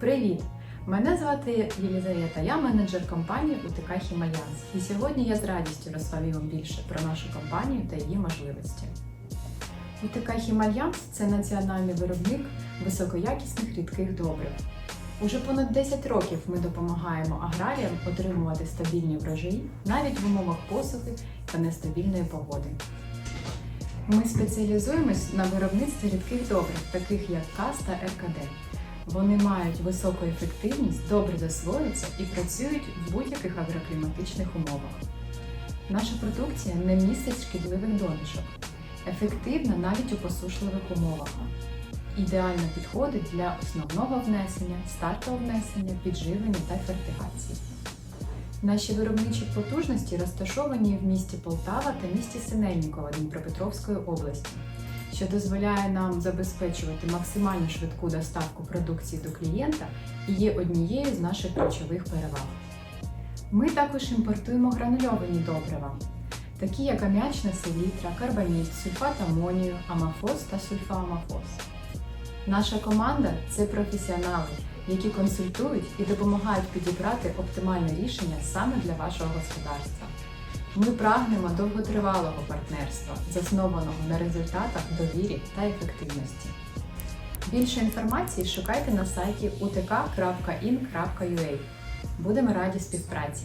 Привіт! Мене звати Єлізавета, я менеджер компанії УТК Хімальянс. І сьогодні я з радістю розповім вам більше про нашу компанію та її можливості. УТК Хімальянс це національний виробник високоякісних рідких добрив. Уже понад 10 років ми допомагаємо аграріям отримувати стабільні врожаї навіть в умовах посухи та нестабільної погоди. Ми спеціалізуємось на виробництві рідких добрив, таких як КАС та РКД. Вони мають високу ефективність, добре засвоюються і працюють в будь-яких агрокліматичних умовах. Наша продукція не містить шкідливих домішок, ефективна навіть у посушливих умовах. Ідеально підходить для основного внесення, стартового внесення, підживлення та фертигації. Наші виробничі потужності розташовані в місті Полтава та місті Синельниково Дніпропетровської області, що дозволяє нам забезпечувати максимально швидку доставку продукції до клієнта і є однією з наших ключових переваг. Ми також імпортуємо гранульовані добрива, такі як ам'ячна селітра, карбамід, сульфат амонію, амафос та сульфоамафос. Наша команда це професіонали, які консультують і допомагають підібрати оптимальне рішення саме для вашого господарства. Ми прагнемо довготривалого партнерства, заснованого на результатах, довірі та ефективності. Більше інформації шукайте на сайті utk.in.ua. Будемо раді співпраці!